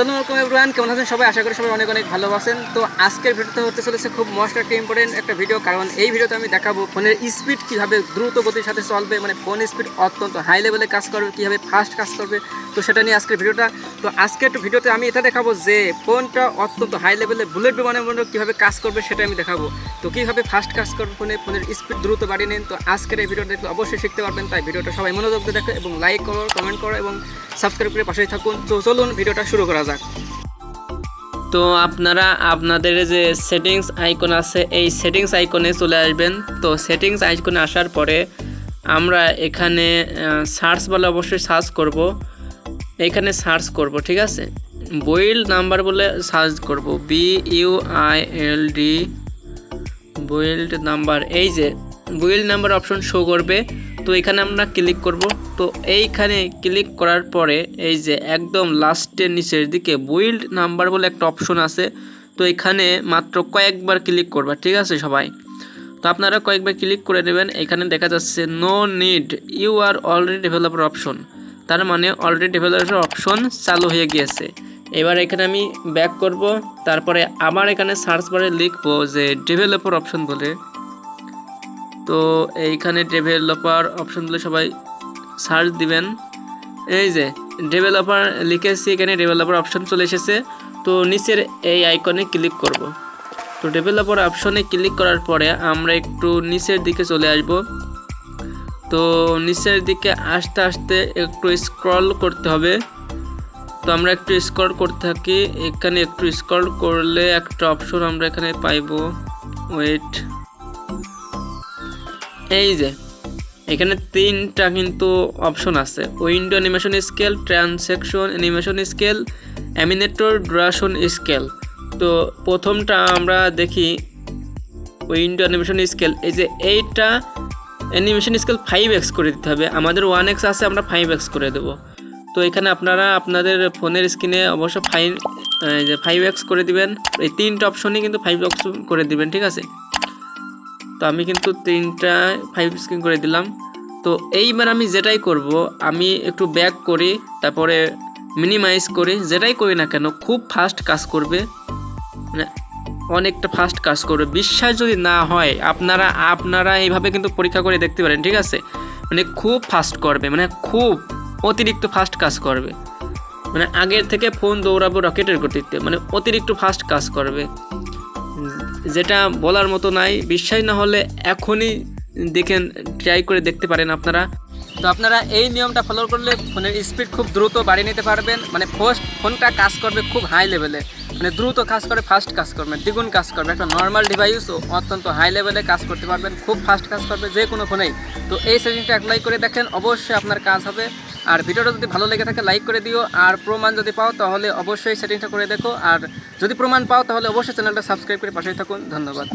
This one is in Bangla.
আসসালামু আলাইকুম এভরিওয়ান কেমন আছেন সবাই? আশা করি সবাই অনেক অনেক ভালো আছেন। তো আজকের ভিডিওতে হতে চলেছে খুব মোস্ট একটা ইম্পর্টেন্ট একটা ভিডিও কারণ এই ভিডিওতে আমি দেখাবো ফোনের স্পিড কীভাবে দ্রুত গতির সাথে চলবে মানে ফোন স্পিড অত্যন্ত হাই লেভেলে কাজ করবে, কীভাবে ফাস্ট কাজ করবে। তো সেটা নিয়ে আজকের ভিডিওটা, তো আজকের ভিডিওতে আমি এটা দেখাবো যে ফোনটা অত্যন্ত হাই লেভেলে বুলেট বিমানের মধ্যে কীভাবে কাজ করবে সেটা আমি দেখাবো। তো কীভাবে ফাস্ট কাজ করবে ফোনে, ফোনের স্পিড দ্রুত বাড়িয়ে নিন। তো আজকের এই ভিডিওটা দেখলে অবশ্যই শিখতে পারবেন, তাই ভিডিওটা সবাই মনোযোগ দেখো এবং লাইক করো কমেন্ট করো এবং সাবস্ক্রাইব করে পাশেই থাকুন। তো চলুন ভিডিওটা শুরু করা যাক। তো আপনারা, আপনাদের যে সেটিংস আইকন আছে, এই সেটিংস আইকনে চলে আসবেন। তো সেটিংস আইকনে আসার পরে আমরা এখানে সার্চ বলে অবশ্যই সার্চ করব। এখানে সার্চ করব, ঠিক আছে? বইল নাম্বার বলে সার্চ করব। B U I L D build number এই যে বইল নাম্বার অপশন শো করবে। তো এখানে আমরা ক্লিক করব। তো এইখানে ক্লিক করার পরে এই যে একদম লাস্টের নিচের দিকে বুইল্ড নাম্বার বলে একটা অপশন আছে। তো এখানে মাত্র কয়েকবার ক্লিক করবা, ঠিক আছে সবাই? তো আপনারা কয়েকবার ক্লিক করে নেবেন। এখানে দেখা যাচ্ছে no need you are already developer option তার মানে অলরেডি ডেভেলপার অপশন চালু হয়ে গিয়েছে। এবার এখানে আমি ব্যাক করব। তারপরে আবার এখানে সার্চ বারে লিখব যে ডেভেলপার অপশন বলে। তো এইখানে ডেভেলপার অপশন সবাই সার্চ দিবেন। এই যে ডেভেলপার লিখেছি, এখানে ডেভেলপার অপশন চলে এসেছে। তো নিচের এই আইকনে ক্লিক করব। তো ডেভেলপার অপশনে ক্লিক করার পরে আমরা একটু নিচের দিকে চলে আসব। তো নিচের দিকে আসতে আসতে একটু স্ক্রল করতে হবে। তো আমরা একটু স্ক্রল করতে থাকি। এখানে একটু স্ক্রল করলে একটা অপশন আমরা এখানে পাইবো। ওয়েট এই যে, এখানে তিনটা কিন্তু অপশন আছে। Window animation scale transition animation scale animator duration scale তো প্রথমটা আমরা দেখি উইন্ডো অ্যানিমেশন স্কেল এই যে এইটা অ্যানিমেশন স্কেল ফাইভ এক্স করে দিতে হবে। আমাদের ওয়ান এক্স আছে, আমরা ফাইভ এক্স করে দেবো। তো এখানে আপনারা আপনাদের ফোনের স্ক্রিনে অবশ্য ফাইভ যে ফাইভ এক্স করে দিবেন। এই তিনটা অপশনই কিন্তু ফাইভ এক্স করে দিবেন, ঠিক আছে? তো আমি কিন্তু তিনটা ফাইভ স্ক্রিন করে দিলাম। তো এইবার আমি যেটাই করব, আমি একটু ব্যাক করি, তারপরে মিনিমাইজ করি, যেটাই করি না কেন, খুব ফাস্ট কাজ করবে। মানে অনেকটা ফাস্ট কাজ করবে। বিশ্বাস যদি না হয়, আপনারা আপনারা এইভাবে কিন্তু পরীক্ষা করে দেখতে পারেন, ঠিক আছে? মানে খুব ফাস্ট করবে মানে খুব অতিরিক্ত ফাস্ট কাজ করবে। মানে আগের থেকে ফোন দৌড়াবো রকেটের গতিতে মানে অতিরিক্ত ফাস্ট কাজ করবে। যেটা বলার মতো নাই। বিশ্বাস না হলে এখনই দেখেন ট্রাই করে দেখতে পারেন আপনারা। তো আপনারা এই নিয়মটা ফলো করলে ফোনের স্পিড খুব দ্রুত বাড়িয়ে নিতে পারবেন। মানে ফার্স্ট ফোনটা কাজ করবে খুব হাই লেভেলে মানে দ্রুত কাজ করে ফাস্ট কাজ করবে, দ্বিগুণ কাজ করবে। একটা নর্মাল ডিভাইসও অত্যন্ত হাই লেভেলে কাজ করতে পারবেন। খুব ফাস্ট কাজ করবে যে কোনো ফোনেই। তো এই সেটিংটা অ্যাপ্লাই করে দেখেন, অবশ্যই আপনার কাজ হবে। আর ভিডিওটা যদি ভালো লেগে থাকে লাইক করে দিও। আর প্রমাণ যদি পাও, তাহলে অবশ্যই সেটিংটা করে দেখো। আর যদি প্রমাণ পাও, তাহলে অবশ্যই চ্যানেলটা সাবস্ক্রাইব করে পাশে থাকুন। ধন্যবাদ।